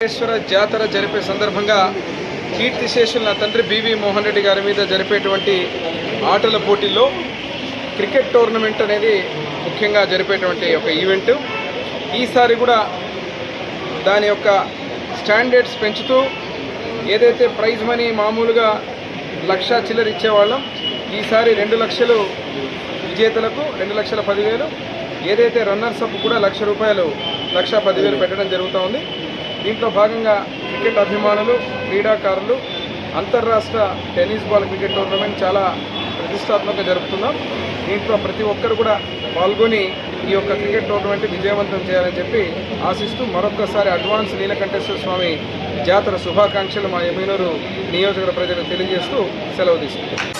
వెంకటేశ్వర జాతర జరిపే సందర్భంగా కీర్తిశేషులు నా తండ్రి బివి మోహన్ రెడ్డి గారి మీద జరిపేటువంటి ఆటల పోటీల్లో క్రికెట్ టోర్నమెంట్ అనేది ముఖ్యంగా జరిపేటువంటి ఒక ఈవెంట్. ఈసారి కూడా దాని యొక్క స్టాండర్డ్స్ పెంచుతూ ఏదైతే ప్రైజ్ మనీ మామూలుగా లక్ష చిల్లర ఇచ్చేవాళ్ళం ఈసారి రెండు లక్షలు విజేతలకు రెండు లక్షల పదివేలు ఏదైతే రన్నర్స్ అప్ కూడా లక్ష రూపాయలు లక్ష పదివేలు పెట్టడం జరుగుతూ ఉంది దీంట్లో భాగంగా క్రికెట్ అభిమానులు క్రీడాకారులు అంతర్రాష్ట్ర టెన్నిస్ బాల్ క్రికెట్ టోర్నమెంట్ చాలా ప్రతిష్టాత్మకంగా జరుపుతున్నాం. దీంట్లో ప్రతి ఒక్కరు కూడా పాల్గొని ఈ యొక్క క్రికెట్ టోర్నమెంట్ విజయవంతం చేయాలని చెప్పి ఆశిస్తూ మరొక్కసారి అడ్వాన్స్ నీలకంఠేశ్వర స్వామి జాతర శుభాకాంక్షలు మా ఎమ్మెనూరు నియోజకవర్గ ప్రజలకు తెలియజేస్తూ సెలవు తీసుకుంటాం